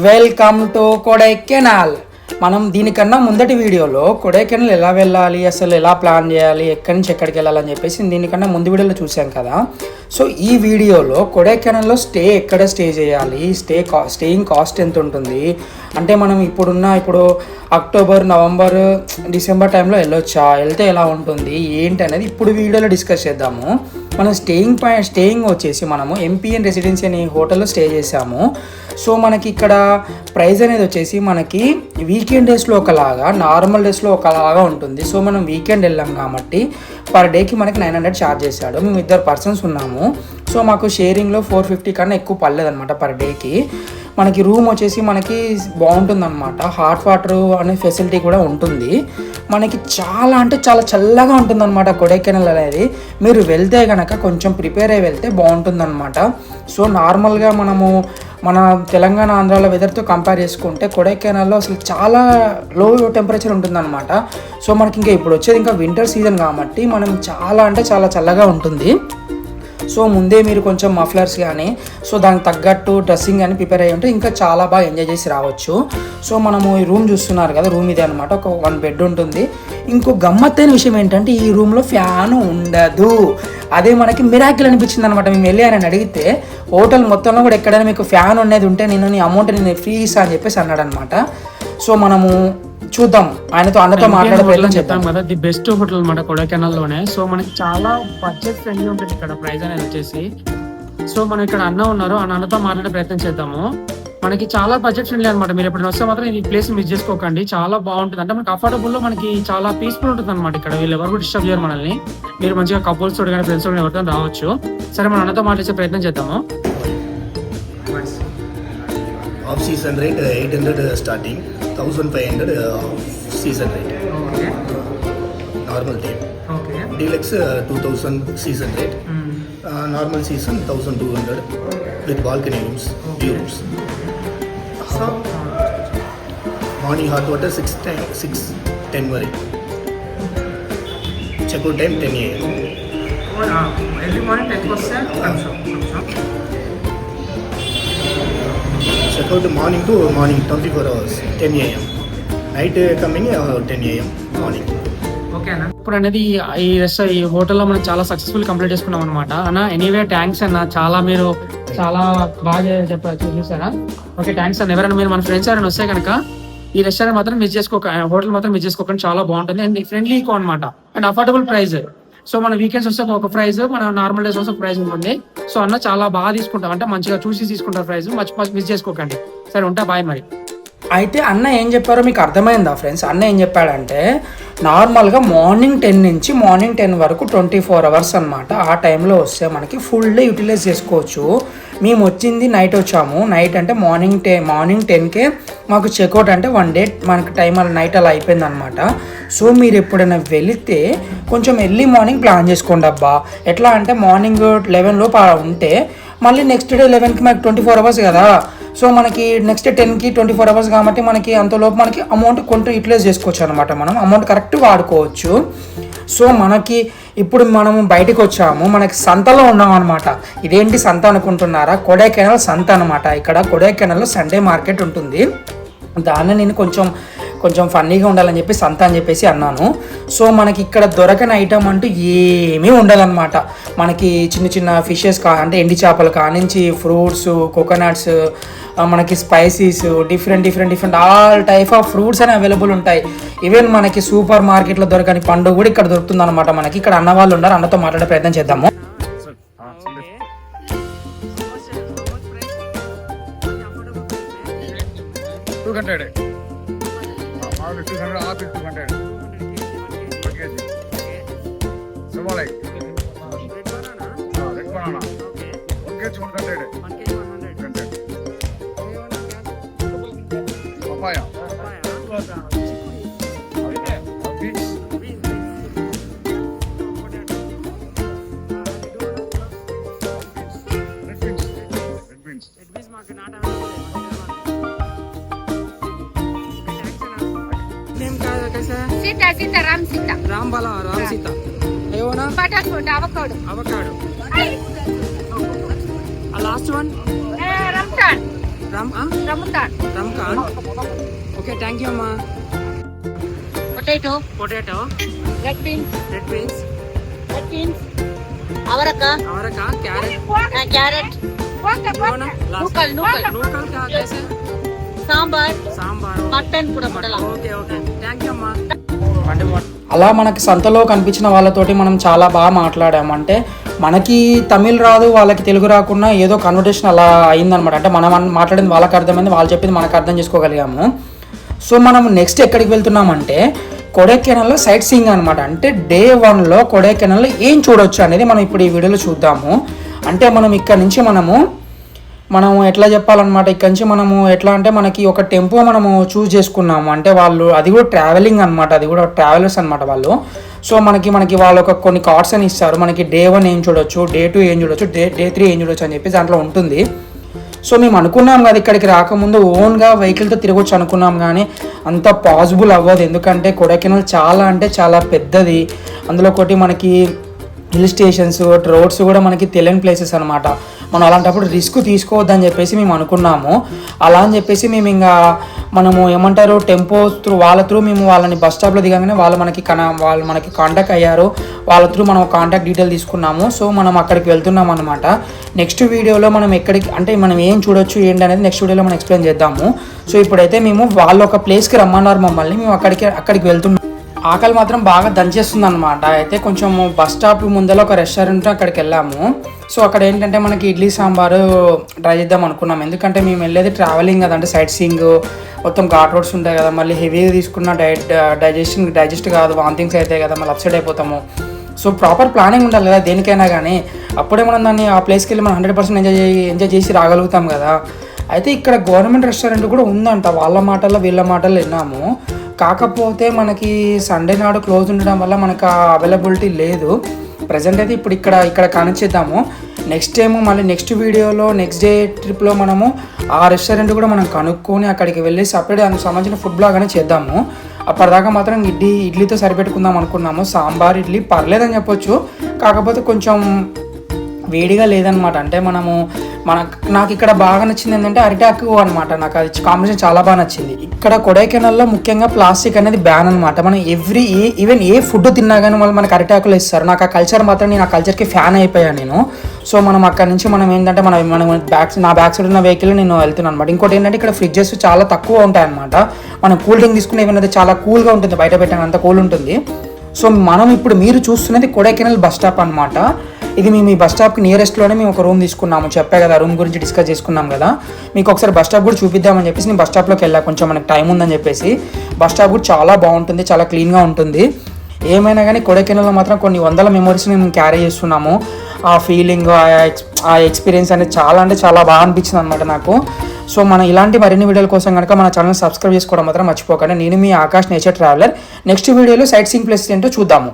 Welcome to Kodaikanal మనం దీనికన్నా ముందటి వీడియోలో కొడైకెనాల్ ఎలా వెళ్ళాలి అసలు ఎలా ప్లాన్ చేయాలి ఎక్కడి నుంచి ఎక్కడికి వెళ్ళాలని చెప్పేసి దీనికన్నా ముందు వీడియోలో చూసాం కదా. సో ఈ వీడియోలో కొడైకెనాల్లో స్టే ఎక్కడ స్టే చేయాలి స్టే కా స్టేయింగ్ కాస్ట్ ఎంత ఉంటుంది? అంటే మనం ఇప్పుడున్న ఇప్పుడు అక్టోబర్ నవంబర్ డిసెంబర్ టైంలో వెళ్ళొచ్చా? వెళ్తే ఎలా ఉంటుంది? ఏంటి అనేది ఇప్పుడు వీడియోలో డిస్కస్ చేద్దాము. మనం స్టేయింగ్ పాయింట్ స్టేయింగ్ వచ్చేసి మనము ఎంపీఎన్ రెసిడెన్సీ అనే హోటల్లో స్టే చేసాము సో మనకి ఇక్కడ ప్రైస్ అనేది వచ్చేసి మనకి వీకెండ్ డేస్లో ఒకలాగా నార్మల్ డేస్లో ఒకలాగా ఉంటుంది. సో మనం వీకెండ్ వెళ్ళాం కాబట్టి పర్ డేకి మనకి నైన్ హండ్రెడ్ ఛార్జ్ చేశాడు. మేము ఇద్దరు పర్సన్స్ ఉన్నాము. సో మాకు షేరింగ్లో ఫోర్ ఫిఫ్టీ కన్నా ఎక్కువ పర్లేదన్నమాట పర్ డేకి మనకి రూమ్ వచ్చేసి మనకి బాగుంటుంది అనమాట హాట్ వాటర్ అనే ఫెసిలిటీ కూడా ఉంటుంది. మనకి చాలా అంటే చాలా చల్లగా ఉంటుంది అనమాట కొడైకెనాల్ అనేది. మీరు వెళ్తే కనుక కొంచెం ప్రిపేర్ అయ్యి వెళ్తే బాగుంటుంది సో నార్మల్గా మనము మన తెలంగాణ ఆంధ్రాల వెదర్తో కంపేర్ చేసుకుంటే కొడైకెనాల్లో అసలు చాలా లో టెంపరేచర్ ఉంటుందన్నమాట. సో మనకి ఇంకా ఇప్పుడు వచ్చేది ఇంకా వింటర్ సీజన్ కాబట్టి మనం చాలా అంటే చాలా చల్లగా ఉంటుంది. సో ముందే మీరు కొంచెం మఫ్లర్స్ కానీ సో దానికి తగ్గట్టు డ్రెస్సింగ్ కానీ ప్రిపేర్ అయ్యి ఉంటే ఇంకా చాలా బాగా ఎంజాయ్ చేసి రావచ్చు. సో మనము ఈ రూమ్ చూస్తున్నారు కదా రూమ్ ఇదే అనమాట ఒక వన్ బెడ్ ఉంటుంది. ఇంకో గమ్మత్తైన విషయం ఏంటంటే ఈ రూమ్లో ఫ్యాన్ ఉండదు. అదే మనకి మిరాకిల్ అనిపించింది అనమాట మేము వెళ్ళారని అడిగితే హోటల్ మొత్తంలో కూడా ఎక్కడైనా మీకు ఫ్యాన్ ఉండేది ఉంటే నేను నీ అమౌంట్ నేను ఫ్రీ ఇస్తా అని చెప్పేసి అన్నాడు అనమాట సో మనము చూద్దాం. ఆయనతో అన్నతో మాట్లాడే ప్రయత్నం చేద్దాం. చెప్తాం కదా ది బెస్ట్ హోటల్ అనమాట కొడైకెనాల్లోనే సో మనకి చాలా బడ్జెట్ ఫ్రెండ్లీ ఉంటుంది ఇక్కడ ప్రైస్ అనేది వచ్చేసి. సో మనం ఇక్కడ అన్న ఉన్నారు ఆ అన్నతో మాట్లాడే ప్రయత్నం చేద్దాము. మనకి చాలా బడ్జెట్ ఫ్రెండ్లీ అనమాట మీరు ఎప్పుడైనా వస్తే మాత్రం ఈ ప్లేస్ మిస్ చేసుకోకండి. చాలా బాగుంటుంది. అంటే మనకి అఫోర్డబుల్లో మనకి చాలా పీస్ఫుల్ ఉంటుంది అనమాట ఇక్కడ. వీళ్ళు ఎవరు కూడా డిస్టర్బ్ చేయరు మనల్ని. మీరు మంచిగా కపుల్స్ తోటి కానీ ఫ్రెండ్స్ తోటి ఎవరితో రావచ్చు. సరే మన అన్నతో మాట్లాడే ప్రయత్నం చేద్దాము. Off season rate eight hundred starting thousand five hundred season rate okay normal type okay deluxe two thousand season rate normal season thousand two hundred with balcony rooms view rooms so morning hot water six time six ten వరకు checkout time ten AM early morning టెన్కి వస్తే checkout morning to morning twenty four hours ten AM night coming ten AM morning ఓకేనా? ఇప్పుడు అనేది ఈ- restaurant ఈ హోటల్లో మనం చాలా సక్సెస్ఫుల్ కంప్లీట్ చేసుకున్నాం అనమాట అన్న ఎనీవే థ్యాంక్స్ అన్న చాలా మీరు చాలా బాగా చెప్పారు చూసారా? ఓకే థ్యాంక్స్ అన్న. ఎవరైనా మీరు మన ఫ్రెండ్స్ ఎవరైనా వస్తే కనుక ఈ రెస్టారెంట్ మాత్రం మిస్ చేసుకోక హోటల్ మాత్రం మిస్ చేసుకోకండి చాలా బాగుంటుంది. అండ్ ఫ్రెండ్లీ ఎక్కువ అనమాట అండ్ అఫోర్డబుల్ ప్రైస్ సో మన వీకెండ్స్ వస్తే ఒక ప్రైజ్ మన నార్మల్ డేస్ వస్తే ఒక ప్రైస్ ఉంటుంది. సో అన్న చాలా బాగా తీసుకుంటాం. అంటే మంచిగా చూసి తీసుకుంటారు ప్రైస్ మర్చి మిస్ చేసుకోకండి. సరే ఉంటా బాయ్ మరి. అయితే అన్న ఏం చెప్పారో మీకు అర్థమైందా ఫ్రెండ్స్? అన్న ఏం చెప్పాడంటే నార్మల్గా మార్నింగ్ టెన్ నుంచి మార్నింగ్ టెన్ వరకు ట్వంటీ ఫోర్ అవర్స్ అనమాట ఆ టైంలో వస్తే మనకి ఫుల్ డే యూటిలైజ్ చేసుకోవచ్చు. మేము వచ్చింది నైట్ వచ్చాము. నైట్ అంటే మార్నింగ్ టెన్ మార్నింగ్ టెన్కే మాకు చెక్అవుట్ అంటే వన్ డే మనకి టైం అలా నైట్ అలా అయిపోయింది అనమాట సో మీరు ఎప్పుడైనా వెళితే కొంచెం ఎర్లీ మార్నింగ్ ప్లాన్ చేసుకోండి అబ్బా. ఎట్లా అంటే మార్నింగ్ లెవెన్ లోపు అలా ఉంటే మళ్ళీ నెక్స్ట్ డే లెవెన్కి మాకు ట్వంటీ ఫోర్ అవర్స్ కదా. సో మనకి నెక్స్ట్ టెన్కి ట్వంటీ ఫోర్ అవర్స్ కాబట్టి మనకి అంతలోపు మనకి అమౌంట్ కొంత యూటిలైజ్ చేసుకోవచ్చు అనమాట మనం. అమౌంట్ కరెక్ట్ వాడుకోవచ్చు. సో మనకి ఇప్పుడు మనము బయటకు వచ్చాము. మనకి సంతలో ఉన్నాం అనమాట ఇదేంటి సంత అనుకుంటున్నారా? కొడైకెనాల్ సంత అనమాట ఇక్కడ కొడైకెనాల్లో సండే మార్కెట్ ఉంటుంది. దాన్ని నేను కొంచెం కొంచెం ఫన్నీగా ఉండాలని చెప్పి సంత అని చెప్పేసి అన్నాను. సో మనకి ఇక్కడ దొరకని ఐటమ్ అంటూ ఏమీ ఉండదన్నమాట. మనకి చిన్న చిన్న ఫిషెస్ కా అంటే ఎండి చేపలు కానించి ఫ్రూట్స్ కోకోనట్స్ మనకి spices different different different all type of fruits అనేవి అవైలబుల్ ఉంటాయి. ఈవెన్ మనకి సూపర్ మార్కెట్లో దొరకని పండు కూడా ఇక్కడ దొరుకుతుంది అనమాట మనకి. ఇక్కడ అన్న వాళ్ళు ఉన్నారు అన్నతో మాట్లాడే ప్రయత్నం చేద్దాము. టూ హండ్రెడ్ మామూలు two hundred apple two hundred సుమాలై red banana okay two hundred hundred papaya beans red beans red beans कैसा? है सीता सीता राम सीता. राम वाला राम सीता. है वो ना? बटर छोट आवकाडो आवकाडो आ लास्ट वन रमटान राम आ? रमटान रमकान ओके थैंक यू अम्मा potato potato red beans red beans red beans ಅವರಕ ಅವರಕ ಕ್ಯಾರೆಟ್ ಕ್ಯಾರೆಟ್ ನೂಕಲ್ ನೂಕಲ್ ನೂಕಲ್ ಕಾ ಕೈಸೆ అలా మనకి సంతలో కనిపించిన వాళ్ళతోటి మనం చాలా బాగా మాట్లాడాము. అంటే మనకి తమిళ్ రాదు వాళ్ళకి తెలుగు రాకుండా ఏదో కన్వర్టేషన్ అలా అయిందనమాట. అంటే మనం మాట్లాడింది వాళ్ళకి అర్థమైంది వాళ్ళు చెప్పింది మనకు అర్థం చేసుకోగలిగాము. సో మనం నెక్స్ట్ ఎక్కడికి వెళ్తున్నామంటే కొడైకెనాల్లో సైట్ సీయింగ్ అనమాట అంటే డే వన్లో కొడైకెనాల్లో ఏం చూడొచ్చు అనేది మనం ఇప్పుడు ఈ వీడియోలో చూద్దాము. అంటే మనం ఇక్కడ నుంచి మనము మనం ఎట్లా చెప్పాలన్నమాట? ఇక్కడి నుంచి మనము ఎట్లా అంటే మనకి ఒక టెంపో మనము చూస్ చేసుకున్నాము. అంటే వాళ్ళు అది కూడా ట్రావెలింగ్ అనమాట అది కూడా ట్రావెలర్స్ అనమాట వాళ్ళు. సో మనకి మనకి వాళ్ళు ఒక కొన్ని కార్డ్స్ అని ఇస్తారు. మనకి డే వన్ ఏం చూడొచ్చు డే టూ ఏం చూడొచ్చు డే డే త్రీ ఏం చూడొచ్చు అని చెప్పి దాంట్లో ఉంటుంది. సో మేము అనుకున్నాం కదా ఇక్కడికి రాకముందు ఓన్గా వెహికల్తో తిరగొచ్చు అనుకున్నాం కానీ అంత పాసిబుల్ అవ్వదు. ఎందుకంటే కొడైకెనాల్ చాలా అంటే చాలా పెద్దది. అందులో ఒకటి మనకి హిల్ స్టేషన్స్ రోడ్స్ కూడా మనకి తెలియని ప్లేసెస్ అనమాట మనం అలాంటప్పుడు రిస్క్ తీసుకోవద్దని చెప్పేసి మేము అనుకున్నాము. అలా అని చెప్పేసి మేము ఇంకా మనము ఏమంటారు టెంపో త్రూ వాళ్ళ త్రూ మేము వాళ్ళని బస్ స్టాప్లో దిగగానే వాళ్ళు మనకి కన వాళ్ళు మనకి కాంటాక్ట్ అయ్యారు. వాళ్ళ త్రూ మనం కాంటాక్ట్ డీటెయిల్ తీసుకున్నాము. సో మనం అక్కడికి వెళ్తున్నాం అనమాట నెక్స్ట్ వీడియోలో మనం ఎక్కడికి అంటే మనం ఏం చూడొచ్చు ఏంటి అనేది నెక్స్ట్ వీడియోలో మనం ఎక్స్ప్లెయిన్ చేద్దాము. సో ఇప్పుడైతే మేము వాళ్ళు ఒక ప్లేస్కి రమ్మన్నారు మమ్మల్ని. మేము అక్కడికి అక్కడికి వెళ్తున్నాం. ఆకలి మాత్రం బాగా దంచేస్తుంది అనమాట అయితే కొంచెం బస్ స్టాప్ ముందర ఒక రెస్టారెంట్ అక్కడికి వెళ్ళాము. సో అక్కడ ఏంటంటే మనకి ఇడ్లీ సాంబారు ట్రై చేద్దాం అనుకున్నాం. ఎందుకంటే మేము వెళ్ళేది ట్రావెలింగ్ కదా అంటే సైట్ సీయింగ్ మొత్తం ఘాట్ రోడ్స్ ఉంటాయి కదా మళ్ళీ హెవీగా తీసుకున్న డైట్ డైజెషన్ డైజెస్ట్ కాదు వాంతింగ్స్ అవుతాయి కదా మళ్ళీ అప్సెట్ అయిపోతాము. సో ప్రాపర్ ప్లానింగ్ ఉండాలి కదా దేనికైనా కానీ అప్పుడే మనం దాన్ని ఆ ప్లేస్కి వెళ్ళి మనం హండ్రెడ్ పర్సెంట్ ఎంజాయ్ ఎంజాయ్ చేసి రాగలుగుతాం కదా. అయితే ఇక్కడ గవర్నమెంట్ రెస్టారెంట్ కూడా ఉందంట వాళ్ళ మాటల్లో వీళ్ళ మాటల్లో విన్నాము. కాకపోతే మనకి సండే నాడు క్లోజ్ ఉండడం వల్ల మనకు అవైలబిలిటీ లేదు. ప్రజెంట్ అయితే ఇప్పుడు ఇక్కడ ఇక్కడ కానిచ్చేద్దాము నెక్స్ట్ టైము మళ్ళీ నెక్స్ట్ వీడియోలో నెక్స్ట్ డే ట్రిప్లో మనము ఆ రెస్టారెంట్ కూడా మనం కనుక్కొని అక్కడికి వెళ్ళి సపరేట్ దానికి సంబంధించిన ఫుడ్ బ్లాగ్ అనేది చేద్దాము. అప్పటిదాకా మాత్రం ఇడ్లీ ఇడ్లీతో సరిపెట్టుకుందాం అనుకున్నాము. సాంబార్ ఇడ్లీ పర్లేదని చెప్పొచ్చు. కాకపోతే కొంచెం వేడిగా లేదనమాట అంటే మనము మన నాకు ఇక్కడ బాగా నచ్చింది ఏంటంటే అరిటాకు అనమాట నాకు అది కాంబినేషన్ చాలా బాగా నచ్చింది. ఇక్కడ కొడైకెనాల్లో ముఖ్యంగా ప్లాస్టిక్ అనేది బ్యాన్ అనమాట మనం every a even a food తిన్నా కానీ వాళ్ళు మనకి అరిటాకులు ఇస్తారు. నాకు ఆ కల్చర్ మాత్రం నేను ఆ కల్చర్కి ఫ్యాన్ అయిపోయాను నేను. సో మనం అక్కడ నుంచి మనం ఏంటంటే మనం మనం బ్యాక్ నా బ్యాక్ సైడ్ ఉన్న వెహికల్ నేను వెళ్తున్నాను అనమాట ఇంకోటి ఏంటంటే ఇక్కడ ఫ్రిడ్జెస్ చాలా తక్కువ ఉంటాయి అనమాట మనం కూల్ డ్రింక్ తీసుకునే ఏమైనా చాలా కూల్గా ఉంటుంది. బయట పెట్టాను అంత కూల్ ఉంటుంది. సో మనం ఇప్పుడు మీరు చూస్తున్నది కొడైకెనాల్ బస్ స్టాప్ అనమాట ఇది మేము ఈ బస్ స్టాప్కి నియరెస్ట్లోనే మేము ఒక రూమ్ తీసుకున్నాము. చెప్పా కదా రూమ్ గురించి డిస్కస్ చేసుకున్నాం కదా. మీకు ఒకసారి బస్ స్టాప్ కూడా చూపిద్దామని చెప్పేసి నేను బస్ స్టాప్లోకి వెళ్ళా. కొంచెం మనకి టైం ఉందని చెప్పేసి. బస్ స్టాప్ కూడా చాలా బాగుంటుంది చాలా క్లీన్గా ఉంటుంది. ఏమైనా కానీ కొడైకెనాల్లో మాత్రం కొన్ని వందల మెమరీస్ మేము క్యారీ చేస్తున్నాము. ఆ ఫీలింగ్ ఆ ఎక్స్పీరియన్స్ అనేది చాలా అంటే చాలా బాగా అనిపించింది అనమాట నాకు. సో మన ఇలాంటి మరిన్ని వీడియోల కోసం కనుక మన ఛానల్ సబ్స్క్రైబ్ చేసుకోవడం మాత్రం మర్చిపోకండి. నేను మీ ఆకాష్ నేచర్ ట్రావెలర్ నెక్స్ట్ వీడియోలో సైట్ సీయింగ్ ప్లేసెస్ ఏంటో చూద్దాము.